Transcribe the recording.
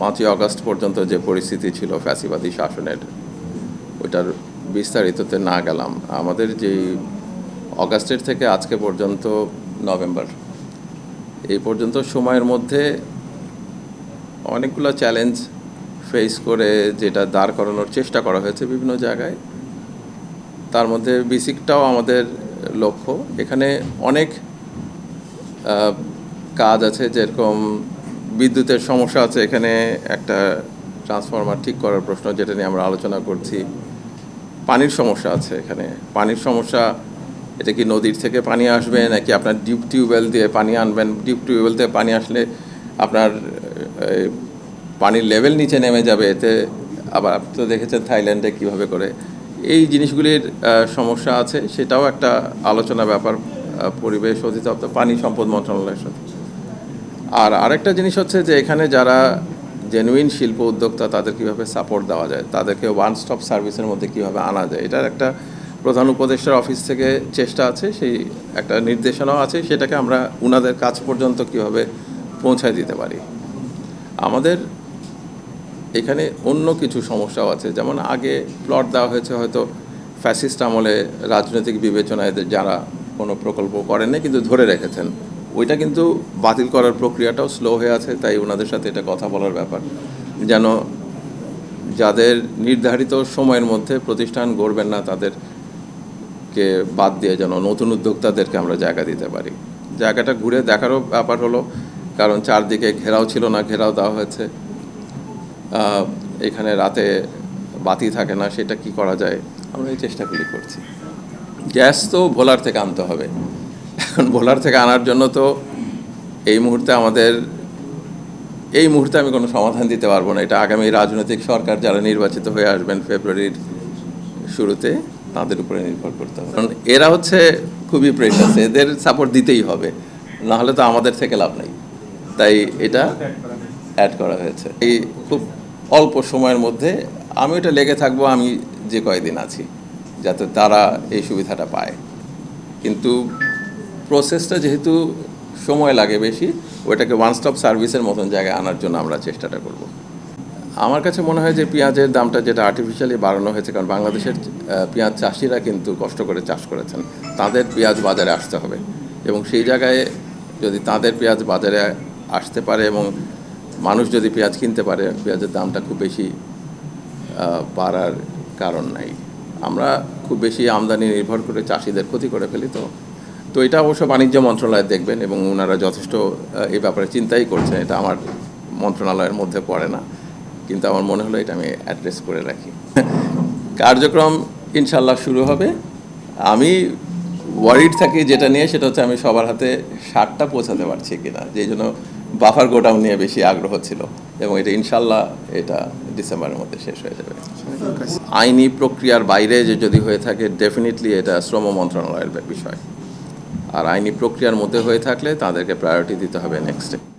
পাঁচই আগস্ট পর্যন্ত যে পরিস্থিতি ছিল ফ্যাসিবাদী শাসনের, ওইটার বিস্তারিততে না গেলাম। আমাদের যে অগাস্টের থেকে আজকে পর্যন্ত নভেম্বর, এই পর্যন্ত সময়ের মধ্যে অনেকগুলো চ্যালেঞ্জ ফেস করে যেটা দাঁড় করানোর চেষ্টা করা হয়েছে বিভিন্ন জায়গায়। তার মধ্যে বেসিকটাও আমাদের লক্ষ্য। এখানে অনেক কাজ আছে যেরকম বিদ্যুতের সমস্যা আছে, এখানে একটা ট্রান্সফরমার ঠিক করার প্রশ্ন যেটা নিয়ে আমরা আলোচনা করছি। পানির সমস্যা আছে এখানে। পানির সমস্যা, এটা কি নদীর থেকে পানি আসবে নাকি আপনার ডিপ টিউবওয়েল দিয়ে পানি আনবেন? ডিপ টিউবওয়েল থেকে পানি আসলে আপনার পানির লেভেল নিচে নেমে যাবে। এতে আবার আপনি তো দেখেছেন থাইল্যান্ডে কীভাবে করে। এই জিনিসগুলির সমস্যা আছে, সেটাও একটা আলোচনা ব্যাপার পরিবেশ অধিদপ্তর, পানি সম্পদ মন্ত্রণালয়ের সাথে। আর আরেকটা জিনিস হচ্ছে যে এখানে যারা জেনুইন শিল্প উদ্যোক্তা, তাদের কীভাবে সাপোর্ট দেওয়া যায়? তাদেরকে ওয়ান স্টপ সার্ভিসের মধ্যে কীভাবে আনা যায়? এটার একটা প্রধান উপদেষ্টার অফিস থেকে চেষ্টা আছে, সেই একটা নির্দেশনাও আছে, সেটাকে আমরা উনাদের কাছ পর্যন্ত কীভাবে পৌঁছায় দিতে পারি? আমাদের এখানে অন্য কিছু সমস্যাও আছে। যেমন আগে প্লট দেওয়া হয়েছে, হয়তো ফ্যাসিস্ট আমলে রাজনৈতিক বিবেচনায় যারা কোনো প্রকল্প করেননি, কিন্তু ধরে রেখেছেন। ওইটা কিন্তু বাতিল করার প্রক্রিয়াটাও স্লো হয়ে আছে, তাই ওনাদের সাথে এটা কথা বলার ব্যাপার। যেন যাদের নির্ধারিত সময়ের মধ্যে প্রতিষ্ঠান গড়বেন না, তাদেরকে বাদ দিয়ে যেন নতুন উদ্যোক্তাদেরকে আমরা জায়গা দিতে পারি। জায়গাটা ঘুরে দেখারও ব্যাপার হলো, কারণ চারদিকে ঘেরাও ছিল না, ঘেরাও দেওয়া হয়েছে। এখানে রাতে বাতি থাকে না, সেটা কি করা যায়? আমরা এই চেষ্টাগুলি করছি। গ্যাস তো ভোলার থেকে আনতে হবে। এখন ভোলার থেকে আনার জন্য তো এই মুহূর্তে আমাদের, এই মুহূর্তে আমি কোনো সমাধান দিতে পারব না। এটা আগামী রাজনৈতিক সরকার যারা নির্বাচিত হয়ে আসবেন ফেব্রুয়ারির শুরুতে, তাদের উপরে নির্ভর করতে হবে। কারণ এরা হচ্ছে খুবই প্রেশাস এদের সাপোর্ট দিতেই হবে। না হলে তো আমাদের থেকে লাভ নেই। তাই এটা অ্যাড করা হয়েছে। এই খুব অল্প সময়ের মধ্যে আমি ওটা লেগে থাকব, আমি যে কয়দিন আছি, যাতে তারা এই সুবিধাটা পায়। কিন্তু প্রসেসটা যেহেতু সময় লাগে বেশি, ওটাকে ওয়ান স্টপ সার্ভিসের মতন জায়গায় আনার জন্য আমরা চেষ্টাটা করব। আমার কাছে মনে হয় যে পেঁয়াজের দামটা যেটা আর্টিফিশিয়ালি বাড়ানো হয়েছে, কারণ বাংলাদেশের পেঁয়াজ চাষিরা কিন্তু কষ্ট করে চাষ করেছেন। তাদের পেঁয়াজ বাজারে আসতে হবে এবং সেই জায়গায় যদি তাদের পেঁয়াজ বাজারে আসতে পারে এবং মানুষ যদি পেঁয়াজ কিনতে পারে, পেঁয়াজের দামটা খুব বেশি বাড়ার কারণ নাই। আমরা খুব বেশি আমদানি নির্ভর করে চাষিদের ক্ষতি করে ফেলি তো তো এটা অবশ্য বাণিজ্য মন্ত্রণালয় দেখবেন এবং ওনারা যথেষ্ট এই ব্যাপারে চিন্তাই করছেন, এটা আমার মন্ত্রণালয়ের মধ্যে পড়ে না। কিন্তু আমার মনে হলো এটা আমি অ্যাড্রেস করে রাখি। কার্যক্রম ইনশাল্লাহ শুরু হবে। আমি ওয়ারিড থাকি যেটা নিয়ে, সেটা হচ্ছে আমি সবার হাতে সারটা পৌঁছাতে পারছি কিনা, যেই জন্য বাফার গোডাউন নিয়ে বেশি আগ্রহ ছিল। এবং এটা ইনশাল্লাহ এটা ডিসেম্বরের মধ্যে শেষ হয়ে যাবে। আইনি প্রক্রিয়ার বাইরে যে যদি হয়ে থাকে ডেফিনেটলি এটা শ্রম মন্ত্রণালয়ের বিষয়। আর আইনি প্রক্রিয়ার মধ্যে হয়ে থাকলে তাদেরকে প্রায়োরিটি দিতে হবে নেক্সটে